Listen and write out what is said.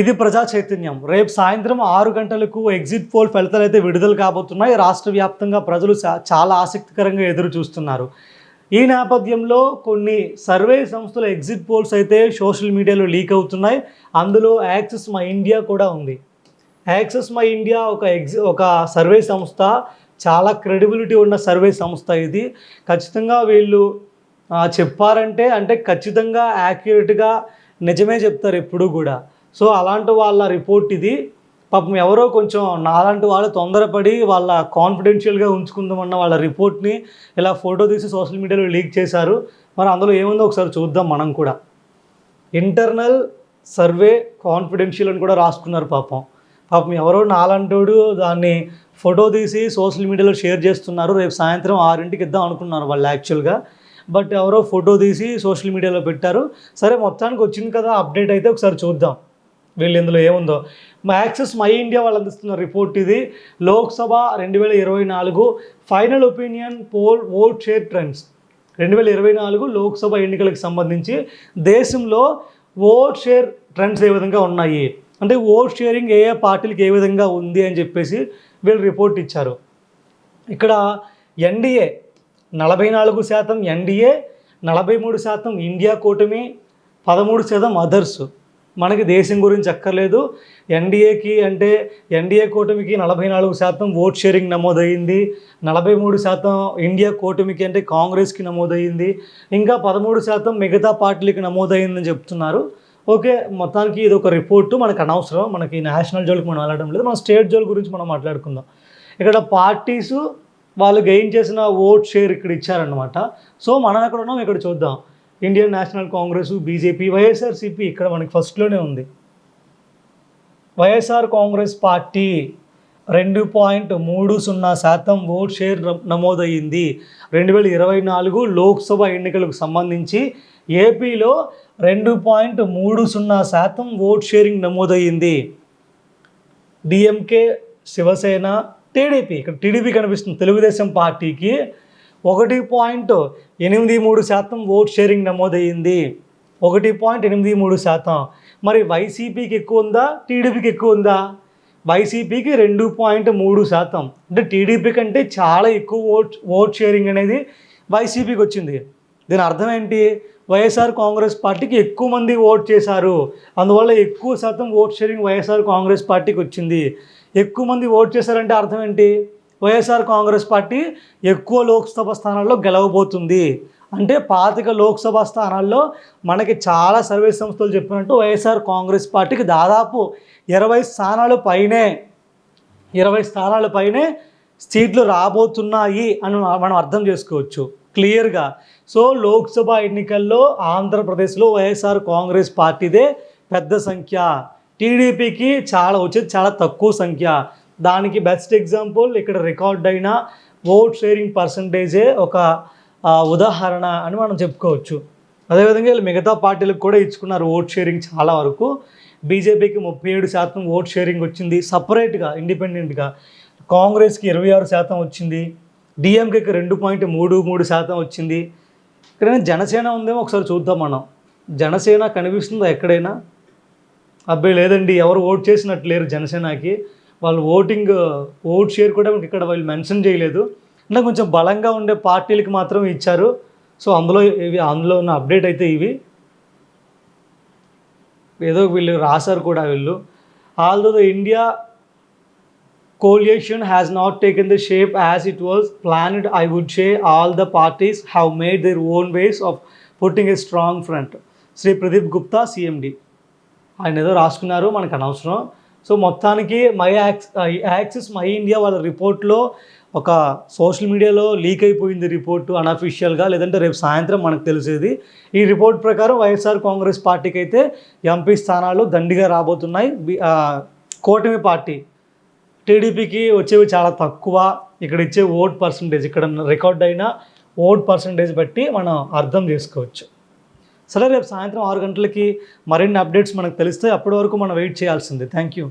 ఇది ప్రజా చైతన్యం. రేపు సాయంత్రం ఆరు గంటలకు ఎగ్జిట్ పోల్ ఫలితాలు అయితే విడుదల కాబోతున్నాయి. రాష్ట్ర వ్యాప్తంగా ప్రజలు చాలా ఆసక్తికరంగా ఎదురు చూస్తున్నారు. ఈ నేపథ్యంలో కొన్ని సర్వే సంస్థల ఎగ్జిట్ పోల్స్ అయితే సోషల్ మీడియాలో లీక్ అవుతున్నాయి. అందులో యాక్సెస్ మై ఇండియా కూడా ఉంది. యాక్సెస్ మై ఇండియా ఒక ఎగ్జి ఒక సర్వే సంస్థ. చాలా క్రెడిబిలిటీ ఉన్న సర్వే సంస్థ ఇది. ఖచ్చితంగా వీళ్ళు చెప్పారంటే అంటే ఖచ్చితంగా యాక్యురేట్గా నిజమే చెప్తారు ఎప్పుడు కూడా. సో అలాంటి వాళ్ళ రిపోర్ట్ ఇది. పాపం ఎవరో కొంచెం నాలాంటి వాళ్ళు తొందరపడి వాళ్ళ కాన్ఫిడెన్షియల్గా ఉంచుకుందామన్న వాళ్ళ రిపోర్ట్ని ఇలా ఫోటో తీసి సోషల్ మీడియాలో లీక్ చేశారు. మరి అందులో ఏముందో ఒకసారి చూద్దాం మనం కూడా. ఇంటర్నల్ సర్వే కాన్ఫిడెన్షియల్ అని కూడా రాసుకున్నారు పాపం. పాపం ఎవరో నాలంటోడు దాన్ని ఫోటో తీసి సోషల్ మీడియాలో షేర్ చేస్తున్నారు. రేపు సాయంత్రం ఆరింటికి ఇద్దాం అనుకున్నారు వాళ్ళు యాక్చువల్గా బట్ ఎవరో ఫోటో తీసి సోషల్ మీడియాలో పెట్టారు. సరే మొత్తానికి వచ్చింది కదా అప్డేట్ అయితే ఒకసారి చూద్దాం. వీళ్ళు ఇందులో ఏముందో? మా యాక్సెస్ మై ఇండియా వాళ్ళు అందిస్తున్న రిపోర్ట్ ఇది. లోక్సభ రెండు వేల ఇరవై నాలుగు final opinion poll vote share trends. రెండు వేల ఇరవై నాలుగు లోక్సభ ఎన్నికలకు సంబంధించి దేశంలో ఓట్ షేర్ ట్రెండ్స్ ఏ విధంగా ఉన్నాయి? అంటే ఓట్ షేరింగ్ ఏ ఏ పార్టీలకు ఏ విధంగా ఉంది అని చెప్పేసి వీళ్ళు రిపోర్ట్ ఇచ్చారు. ఇక్కడ ఎన్డీఏ నలభై నాలుగు శాతం ఎన్డీఏ నలభై మూడు శాతం ఇండియా కూటమి పదమూడు శాతం అదర్స్. మనకి దేశం గురించి అక్కర్లేదు. ఎన్డీఏకి అంటే ఎన్డీఏ కూటమికి నలభై నాలుగు శాతం ఓట్ షేరింగ్ నమోదయ్యింది నలభై మూడు శాతం ఇండియా కూటమికి అంటే కాంగ్రెస్కి నమోదయ్యింది ఇంకా పదమూడు శాతం మిగతా పార్టీలకి నమోదయ్యిందని చెప్తున్నారు. ఓకే మొత్తానికి ఇది ఒక రిపోర్టు. మనకు అనవసరం. మనకి నేషనల్ జోల్కి మనం వెళ్ళడం లేదు. మన స్టేట్ జోల్ గురించి మనం మాట్లాడుకుందాం. ఇక్కడ పార్టీసు వాళ్ళు గెయిన్ చేసిన ఓట్ షేర్ ఇక్కడ ఇచ్చారనమాట సో మనం ఎక్కడ ఉన్నాం? ఇక్కడ చూద్దాం. Indian National Congress BJP YSRCP ఇక్కడ మనకి ఫస్ట్లోనే ఉంది. వైఎస్ఆర్ కాంగ్రెస్ పార్టీ రెండు పాయింట్ మూడు సున్నా శాతం ఓట్ షేర్ నమోదయ్యింది. రెండు వేల ఇరవై నాలుగు లోక్సభ ఎన్నికలకు సంబంధించి ఏపీలో రెండు పాయింట్ మూడు సున్నా శాతం ఓట్ షేరింగ్ నమోదయ్యింది. డిఎంకే శివసేన టీడీపీ ఇక్కడ టీడీపీ కనిపిస్తుంది. తెలుగుదేశం పార్టీకి ఒకటి పాయింట్ ఎనిమిది మూడు శాతం ఓట్ షేరింగ్ నమోదయ్యింది. ఒకటి పాయింట్ ఎనిమిది మూడు శాతం. మరి వైసీపీకి ఎక్కువ ఉందా? టీడీపీకి ఎక్కువ ఉందా? వైసీపీకి రెండు పాయింట్ మూడు శాతం. అంటే టీడీపీ కంటే చాలా ఎక్కువ ఓట్ ఓట్ షేరింగ్ అనేది వైసీపీకి వచ్చింది. దీని అర్థం ఏంటి? వైఎస్ఆర్ కాంగ్రెస్ పార్టీకి ఎక్కువ మంది ఓట్ చేశారు. అందువల్ల ఎక్కువ శాతం ఓట్ షేరింగ్ వైఎస్ఆర్ కాంగ్రెస్ పార్టీకి వచ్చింది. ఎక్కువ మంది ఓట్ చేశారంటే అర్థం ఏంటి? వైఎస్ఆర్ కాంగ్రెస్ పార్టీ ఎక్కువ లోక్సభ స్థానాల్లో గెలవబోతుంది. అంటే పాతిక లోక్సభ స్థానాల్లో మనకి చాలా సర్వే సంస్థలు చెప్పినట్టు వైఎస్ఆర్ కాంగ్రెస్ పార్టీకి దాదాపు ఇరవై స్థానాలు పైనే ఇరవై స్థానాల పైనే సీట్లు రాబోతున్నాయి అని మనం అర్థం చేసుకోవచ్చు క్లియర్గా. సో లోక్సభ ఎన్నికల్లో ఆంధ్రప్రదేశ్లో వైఎస్ఆర్ కాంగ్రెస్ పార్టీదే పెద్ద సంఖ్య. టీడీపీకి చాలా వచ్చేది చాలా తక్కువ సంఖ్య. దానికి బెస్ట్ ఎగ్జాంపుల్ ఇక్కడ రికార్డ్ అయిన ఓట్ షేరింగ్ పర్సంటేజే ఒక ఉదాహరణ అని మనం చెప్పుకోవచ్చు. అదేవిధంగా వీళ్ళు మిగతా పార్టీలకు కూడా ఇచ్చుకున్నారు ఓట్ షేరింగ్ చాలా వరకు. బీజేపీకి ముప్పై ఏడు శాతం ఓట్ షేరింగ్ వచ్చింది సపరేట్గా ఇండిపెండెంట్గా కాంగ్రెస్కి ఇరవై ఆరు శాతం వచ్చింది. డిఎంకేకి రెండు పాయింట్ మూడు మూడు శాతం వచ్చింది. ఇక్కడ జనసేన ఉందేమో ఒకసారి చూద్దాం మనం. జనసేన కనిపిస్తుందా ఎక్కడైనా? అబ్బాయి లేదండి ఎవరు ఓట్ చేసినట్టు లేరు జనసేనకి. వాళ్ళు ఓటింగ్ ఓట్ షేర్ కూడా ఇక్కడ వాళ్ళు మెన్షన్ చేయలేదు. ఇంకా కొంచెం బలంగా ఉండే పార్టీలకు మాత్రం ఇచ్చారు. సో అందులో ఇవి అందులో ఉన్న అప్డేట్ అయితే ఇవి. ఏదో వీళ్ళు రాశారు కూడా వీళ్ళు. Although the India coalition has not taken the shape as it was planned i would say all the parties have made their own ways of putting a strong front. Shri Pradeep Gupta CMD ఆయన ఏదో రాసుకున్నారు మనకు అనవసరం. So మొత్తానికి my ax Axis my India వాళ్ళ రిపోర్ట్లో ఒక social మీడియాలో లీక్ అయిపోయింది రిపోర్టు అన్అఫీషియల్గా లేదంటే రేపు సాయంత్రం మనకు తెలిసేది. ఈ రిపోర్ట్ ప్రకారం వైఎస్ఆర్ కాంగ్రెస్ పార్టీకి అయితే ఎంపీ స్థానాలు దండిగా రాబోతున్నాయి. కూటమి పార్టీ టీడీపీకి వచ్చేవి చాలా తక్కువ. ఇక్కడ ఇచ్చే ఓట్ పర్సంటేజ్ ఇక్కడ రికార్డ్ అయిన ఓట్ పర్సంటేజ్ బట్టి మనం అర్థం చేసుకోవచ్చు. సరే రేపు సాయంత్రం ఆరు గంటలకి మరిన్ని అప్డేట్స్ మనకు తెలిస్తే అప్పటి వరకు మనం వెయిట్ చేయాల్సిందే. Thank you.